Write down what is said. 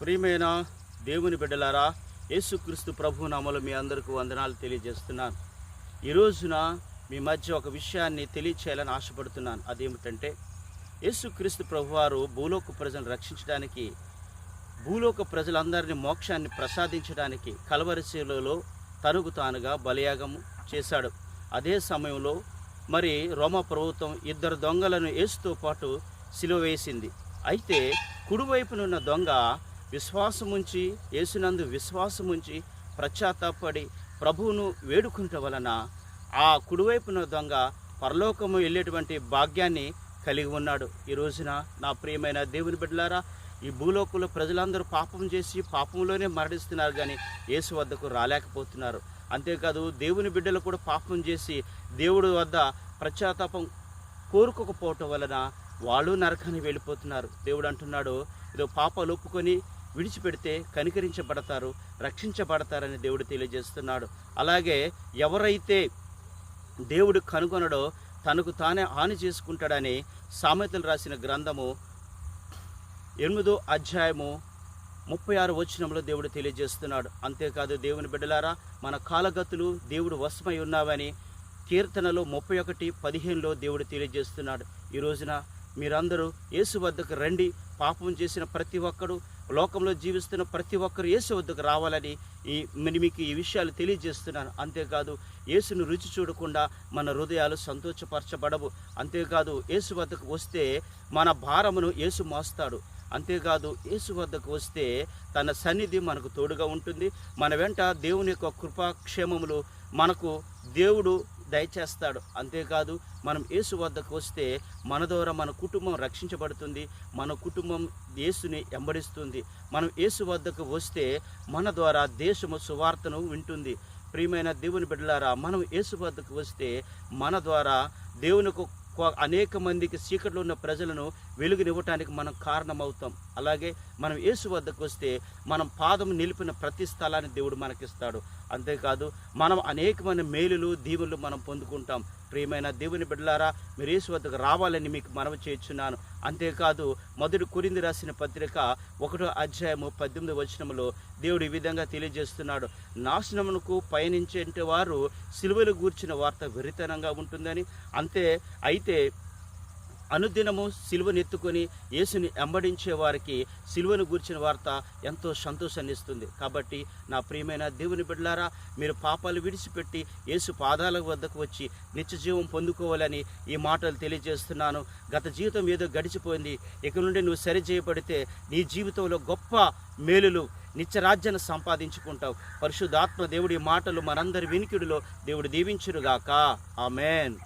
ప్రియమైన దేవుని బిడ్డలారా యేసుక్రీస్తు ప్రభు నామలు మీ అందరికీ వందనాలు తెలియజేస్తున్నాను. ఈ రోజున మీ మధ్య ఒక విషయాన్ని తెలియచేయాలని ఆశపడుతున్నాను. అదేమిటంటే యేసుక్రీస్తు ప్రభువారు భూలోక ప్రజలను రక్షించడానికి భూలోక ప్రజలందరినీ మోక్షాన్ని ప్రసాదించడానికి కలవరిశీలలో తనుగు తానుగా బలియాగము చేశాడు. అదే సమయంలో మరి రోమ ప్రభుత్వం ఇద్దరు దొంగలను యేసుతో పాటు సిలువ వేసింది. అయితే కుడివైపునున్న దొంగ విశ్వాసముంచి యేసునందు విశ్వాసముంచి పశ్చాత్తాపడి ప్రభువును వేడుకుంట వలన ఆ కుడివైపున దొంగ పరలోకము వెళ్ళేటువంటి భాగ్యాన్ని కలిగి ఉన్నాడు. ఈ రోజున నా ప్రియమైన దేవుని బిడ్డలారా ఈ భూలోకంలో ప్రజలందరూ పాపం చేసి పాపంలోనే మరణిస్తున్నారు కానీ యేసు వద్దకు రాలేకపోతున్నారు. అంతేకాదు దేవుని బిడ్డలు కూడా పాపం చేసి దేవుడి వద్ద పశ్చాత్తాపం కోరుకోకపోవటం వలన వాళ్ళు నరకాన్ని వెళ్ళిపోతున్నారు. దేవుడు అంటున్నాడు ఏదో పాపాలు ఒప్పుకొని విడిచిపెడితే కనికరించబడతారు రక్షించబడతారని దేవుడు తెలియజేస్తున్నాడు. అలాగే ఎవరైతే దేవుడు కనుగొనడో తనకు తానే హాని చేసుకుంటాడని సామెతలు రాసిన గ్రంథము ఎనిమిదో అధ్యాయము ముప్పై ఆరు వచనంలో దేవుడు తెలియజేస్తున్నాడు. అంతేకాదు దేవుని బిడ్డలారా మన కాలగతులు దేవుడు వశమై ఉన్నావని కీర్తనలో ముప్పై ఒకటి పదిహేనులో దేవుడు తెలియజేస్తున్నాడు. ఈ రోజున మీరందరూ యేసు వద్దకు రండి. పాపం చేసిన ప్రతి ఒక్కడు లోకంలో జీవిస్తున్న ప్రతి ఒక్కరు యేసు వద్దకు రావాలని ఈ మరి మీకు ఈ విషయాలు తెలియజేస్తున్నాను. అంతేకాదు యేసును రుచి చూడకుండా మన హృదయాలు సంతోషపరచబడవు. అంతేకాదు యేసు వద్దకు వస్తే మన భారమును యేసు మోస్తాడు. అంతేకాదు యేసు వద్దకు వస్తే తన సన్నిధి మనకు తోడుగా ఉంటుంది. మన వెంట దేవుని యొక్క కృపాక్షేమములు మనకు దేవుడు దయచేస్తాడు. అంతేకాదు మనం యేసు వద్దకు వస్తే మన ద్వారా మన కుటుంబం రక్షించబడుతుంది. మన కుటుంబం యేసుని ఎంబడిస్తుంది మనం యేసు వద్దకు వస్తే మన ద్వారా దేశము సువార్తను వింటుంది. ప్రియమైన దేవుని బిడ్డలారా మనం యేసు వద్దకు వస్తే మన ద్వారా దేవునికి అనేక మందికి చీకట్లో ఉన్న ప్రజలను వెలుగునివ్వటానికి మనం కారణమవుతాం. అలాగే మనం యేసు వద్దకు వస్తే మనం పాదం నిలిపిన ప్రతి స్థలాన్ని దేవుడు మనకిస్తాడు. అంతేకాదు మనం అనేకమైన మేలులు దీవులు మనం పొందుకుంటాం. ప్రియమైన దేవుని బిడ్డలారా మీరు యేసు వద్దకు రావాలని మీకు మనవి చేస్తున్నాను. అంతేకాదు మొదటి కురింది రాసిన పత్రిక ఒకటో అధ్యాయము పద్దెనిమిది వచనములో దేవుడు ఈ విధంగా తెలియజేస్తున్నాడు. నాశనమునకు పయనించే వారు సిలువలు గూర్చిన వార్త విరితనంగా ఉంటుందని. అంతే అయితే అనుదినము సిలువనెత్తుకొని యేసుని ఎంబడించే వారికి సిలువను గూర్చిన వార్త ఎంతో సంతోషాన్ని ఇస్తుంది కాబట్టి నా ప్రియమైన దేవుని బిడ్డలారా మీరు పాపాలు విడిచిపెట్టి యేసు పాదాల వద్దకు వచ్చి నిత్య జీవం పొందుకోవాలని ఈ మాటలు తెలియజేస్తున్నాను. గత జీవితం ఏదో గడిచిపోయింది. ఇక నుండి నువ్వు సరి చేయబడితే నీ జీవితంలో గొప్ప మేలులు నిత్యరాజ్యాన్ని సంపాదించుకుంటావు. పరిశుద్ధాత్మ దేవుడి మాటలు మనందరి వినికిడిలో దేవుడు దీవించురుగాక ఆమెన్.